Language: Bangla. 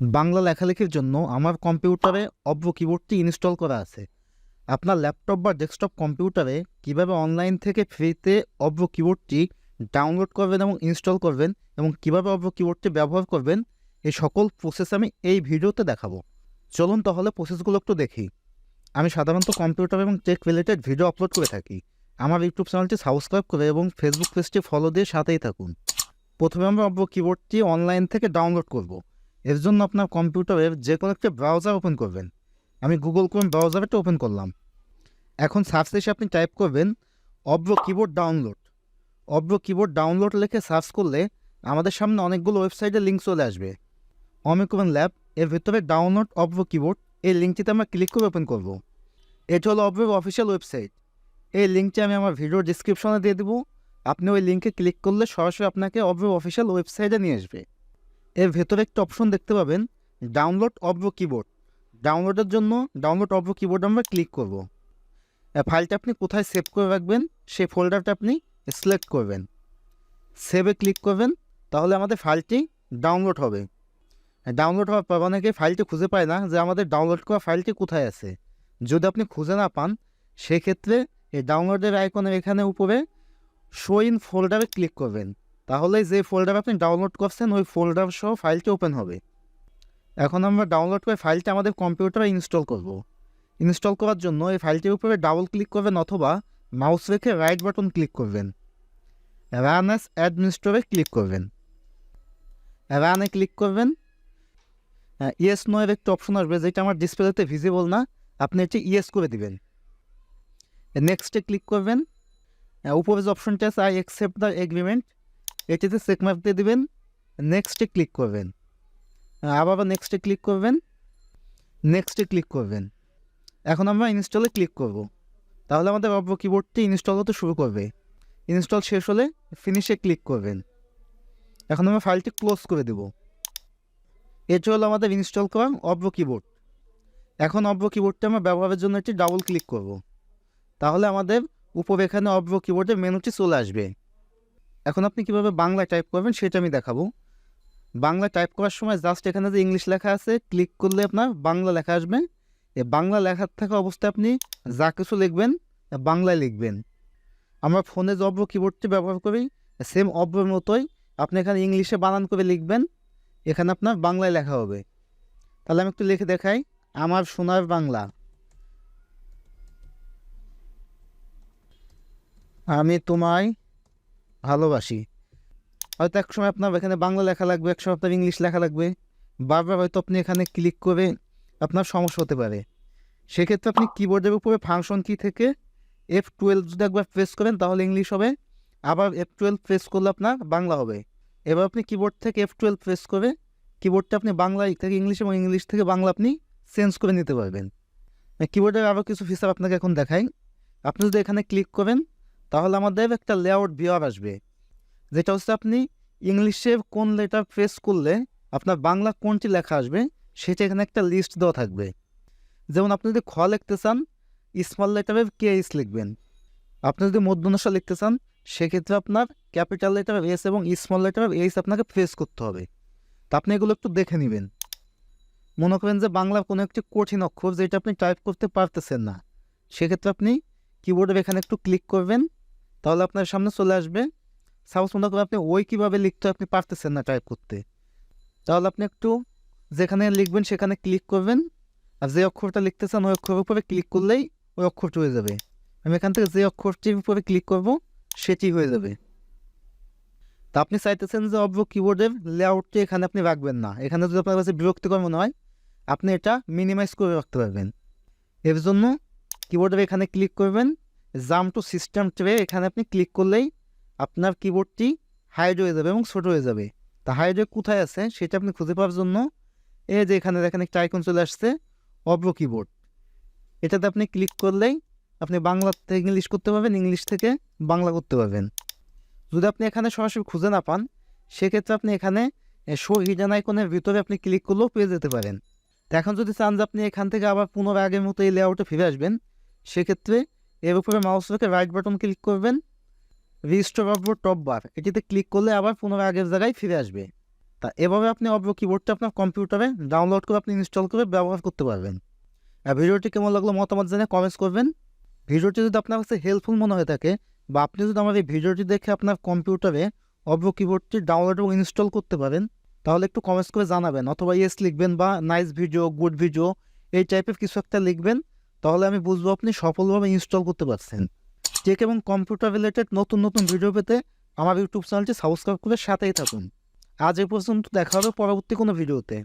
বাংলা লেখালেখির জন্য আমার কম্পিউটারে অব্র কিবোর্ডটি ইনস্টল করা আছে। আপনার ল্যাপটপ বা ডেস্কটপ কম্পিউটারে কীভাবে অনলাইন থেকে ফ্রিতে অব্র কিবোর্ডটি ডাউনলোড করবেন এবং ইনস্টল করবেন এবং কীভাবে অব্র কিবোর্ডটি ব্যবহার করবেন এই সকল প্রসেস আমি এই ভিডিওতে দেখাবো। চলুন তাহলে প্রসেসগুলো একটু দেখি। আমি সাধারণত কম্পিউটার এবং টেক রিলেটেড ভিডিও আপলোড করে থাকি। আমার ইউটিউব চ্যানেলটি সাবস্ক্রাইব করে এবং ফেসবুক পেজটি ফলো দিয়ে সাথেই থাকুন। প্রথমে আমরা অব্র কিবোর্ডটি অনলাইন থেকে ডাউনলোড করব। এর জন্য আপনার কম্পিউটারের যে কোনো একটা ব্রাউজার ওপেন করবেন। আমি গুগল ক্রোম ব্রাউজারটা ওপেন করলাম। এখন সার্চ এসে আপনি টাইপ করবেন Avro keyboard download Avro keyboard download লিখে সার্চ করলে আমাদের সামনে অনেকগুলো ওয়েবসাইটের লিঙ্ক চলে আসবে। অমিক্রন ল্যাব এর ভিতরে ডাউনলোড অব্র কিবোর্ড এই লিঙ্কটিতে আমরা ক্লিক করে ওপেন করব। এটা হলো অব্রের অফিসিয়াল ওয়েবসাইট এই লিঙ্কটি আমি আমার ভিডিওর ডিসক্রিপশনে দিয়ে দেবো। আপনি ওই লিঙ্কে ক্লিক করলে সরাসরি আপনাকে অব্রের অফিসিয়াল ওয়েবসাইটে নিয়ে আসবে। এর ভেতরে একটা অপশন দেখতে পাবেন ডাউনলোড অব্র কিবোর্ড ডাউনলোডের জন্য ডাউনলোড অব্র কিবোর্ড আমরা ক্লিক করব। ফাইলটা আপনি কোথায় সেভ করে রাখবেন, সেই ফোল্ডারটা আপনি সিলেক্ট করবেন। সেভে ক্লিক করবেন, তাহলে আমাদের ফাইলটি ডাউনলোড হবে। ডাউনলোড হওয়ার পর অনেকে ফাইলটি খুঁজে পায় না যে আমাদের ডাউনলোড করা ফাইলটি কোথায় আছে। যদি আপনি খুঁজে না পান, সেক্ষেত্রে এই ডাউনলোডের আইকনের এখানে উপরে শো ইন ফোল্ডারে ক্লিক করবেন। তাহলে যে ফোল্ডার আপনি ডাউনলোড করছেন, ওই ফোল্ডার সহ ফাইলটি ওপেন হবে। এখন আমরা ডাউনলোড করে ফাইলটা আমাদের কম্পিউটারে ইনস্টল করব। ইনস্টল করার জন্য এই ফাইলটির উপরে ডাবল ক্লিক করবেন অথবা মাউস রেখে রাইট বাটন ক্লিক করবেন। রান অ্যাস অ্যাডমিনিস্ট্রেটরে ক্লিক করবেন। রানে ক্লিক করবেন। ইয়েস নো এর একটা অপশন আসবে, যেটা আমার ডিসপ্লেতে ভিজিবল না, আপনি এটি ইয়েস করে দিবেন। নেক্সটে ক্লিক করবেন। উপরে যে অপশনটা আছে আই অ্যাকসেপ্ট দ্য এগ্রিমেন্ট এটিতে চেক মার্ক দিয়ে দেবেন নেক্সটে ক্লিক করবেন। আবার নেক্সটে ক্লিক করবেন নেক্সটে ক্লিক করবেন। এখন আমরা ইনস্টলে ক্লিক করব। তাহলে আমাদের অব্র কিবোর্ডটি ইনস্টল হতে শুরু করবে। ইনস্টল শেষ হলে ফিনিশে ক্লিক করবেন। এখন আমরা ফাইলটি ক্লোজ করে দেব। এটি হলো আমাদের ইনস্টল করা অব্র কিবোর্ড এখন অব্র কিবোর্ডটি আমরা ব্যবহারের জন্য একটি ডাবল ক্লিক করব। তাহলে আমাদের উপরে এখানে অব্র কিবোর্ডের মেনুটি চলে আসবে। এখন আপনি কীভাবে বাংলা টাইপ করবেন সেটা আমি দেখাবো। বাংলা টাইপ করার সময় জাস্ট এখানে যে ইংলিশ লেখা আছে ক্লিক করলে আপনার বাংলা লেখা আসবে। এ বাংলা লেখার থাকা অবস্থায় আপনি যা কিছু লিখবেন বাংলায় লিখবেন। আমরা ফোনে যে অব্র কিবোর্ডটি ব্যবহার করি সেম অব্রের মতোই আপনি এখানে ইংলিশে বানান করে লিখবেন, এখানে আপনার বাংলায় লেখা হবে। তাহলে আমি একটু লিখে দেখাই, আমার সোনার বাংলা। আমি তোমায় ভালোবাসি। হয়তো এক সময় আপনার এখানে বাংলা লেখা লাগবে, এক সময় আপনার ইংলিশ লেখা লাগবে। বারবার হয়তো আপনি এখানে ক্লিক করে আপনার সমস্যা হতে পারে। সেক্ষেত্রে আপনি কিবোর্ডের উপরে ফাংশন কি থেকে এফ টুয়েলভ যদি একবার প্রেস করেন, তাহলে ইংলিশ হবে। আবার এফ টুয়েলভ প্রেস করলে আপনার বাংলা হবে। এবার আপনি কিবোর্ড থেকে এফ টুয়েলভ প্রেস করে কিবোর্ডটা আপনি বাংলা থেকে ইংলিশ এবং ইংলিশ থেকে বাংলা আপনি চেঞ্জ করে নিতে পারবেন। কিবোর্ডের আরও কিছু ফিচার আপনাকে এখন দেখাই। আপনি যদি এখানে ক্লিক করেন তাহলে আমাদের একটা লেআউট ভিওয়ার আসবে। যেটা হচ্ছে আপনি ইংলিশে কোন লেটার প্রেস করলে আপনার বাংলা কোনটি লেখা আসবে, সেটা এখানে একটা লিস্ট দেওয়া থাকবে। যেমন আপনি যদি খ লিখতে চান স্মল লেটারে কে এস লিখবেন। আপনি যদি মধ্যনশা লিখতে চান, সেক্ষেত্রে আপনার ক্যাপিটাল লেটার এস এবং স্মল লেটার এস আপনাকে প্রেস করতে হবে। তা আপনি এগুলো একটু দেখে নেবেন। মনে করেন যে বাংলার কোনো একটি কঠিন অক্ষর যেটা আপনি টাইপ করতে পারতেছেন না। সেক্ষেত্রে আপনি কিবোর্ডের এখানে একটু ক্লিক করবেন। তাহলে আপনার সামনে চলে আসবে। সাপোজ মনে করেন আপনি ওই কীভাবে লিখতে আপনি পারতেছেন না টাইপ করতে। তাহলে আপনি একটু যেখানে লিখবেন সেখানে ক্লিক করবেন। আর যে অক্ষরটা লিখতে চান ওই অক্ষরের উপরে ক্লিক করলেই ওই অক্ষরটি হয়ে যাবে। আমি এখান থেকে যে অক্ষরটির উপরে ক্লিক করব, সেটি হয়ে যাবে। তা আপনি চাইতেছেন যে অব্র কিবোর্ডের লেআউটটি এখানে আপনি রাখবেন না। এখানে যদি আপনার কাছে বিরক্তিকর মনে হয়, আপনি এটা মিনিমাইজ করে রাখতে পারবেন। এর জন্য কিবোর্ডের এখানে ক্লিক করবেন। জাম টু সিস্টেম ট্রে এখানে আপনি ক্লিক করলেই আপনার কিবোর্ডটি হাইড হয়ে যাবে এবং ছোট হয়ে যাবে। তা হাইড কোথায় আছে সেটা আপনি খুঁজে পাওয়ার জন্য এই যে এখানে দেখেন একটা আইকন চলে আসছে অব্র কিবোর্ড এটাতে আপনি ক্লিক করলেই আপনি বাংলা থেকে ইংলিশ করতে পারবেন ইংলিশ থেকে বাংলা করতে পারবেন। যদি আপনি এখানে সরাসরি খুঁজে না পান, সেক্ষেত্রে আপনি এখানে শো হিডেন আইকনের ভিতরে আপনি ক্লিক করলেও পেয়ে যেতে পারেন। এখন যদি চান যে আপনি এখান থেকে আবার পুনরায় আগের মতো এই লেআউটে ফিরে আসবেন, সেক্ষেত্রে এর উপরে মাউস রেখে রাইট বাটন ক্লিক করবেন। রিস্টোর অফ টপ বার এটিতে ক্লিক করলে আবার পুনরায় আগের জায়গায় ফিরে আসবে। তা এভাবে আপনি অব্রো কিবোর্ডটা আপনার কম্পিউটারে ডাউনলোড করে আপনি ইনস্টল করে ব্যবহার করতে পারবেন। আর ভিডিওটি কেমন লাগল মতামত জানিয়ে কমেন্টস করবেন। ভিডিওটি যদি আপনার কাছে হেল্পফুল মনে হয়ে থাকে বা আপনি যদি আমার এই ভিডিওটি দেখে আপনার কম্পিউটারে অব্রো কিবোর্ডটি ডাউনলোড এবং ইনস্টল করতে পারেন, তাহলে একটু কমেন্টস করে জানাবেন। অথবা ইয়েস লিখবেন বা নাইস ভিডিও গুড ভিডিও এই টাইপের কিছু একটা লিখবেন। তাহলে আমি বুঝব আপনি সফলভাবে ইনস্টল করতে পারছেন। টেক এবং কম্পিউটার রিলেটেড নতুন নতুন ভিডিও পেতে আমার ইউটিউব চ্যানেলটি সাবস্ক্রাইব করে সাথেই থাকুন। আজ এ পর্যন্ত দেখা হবে পরবর্তী কোনো ভিডিওতে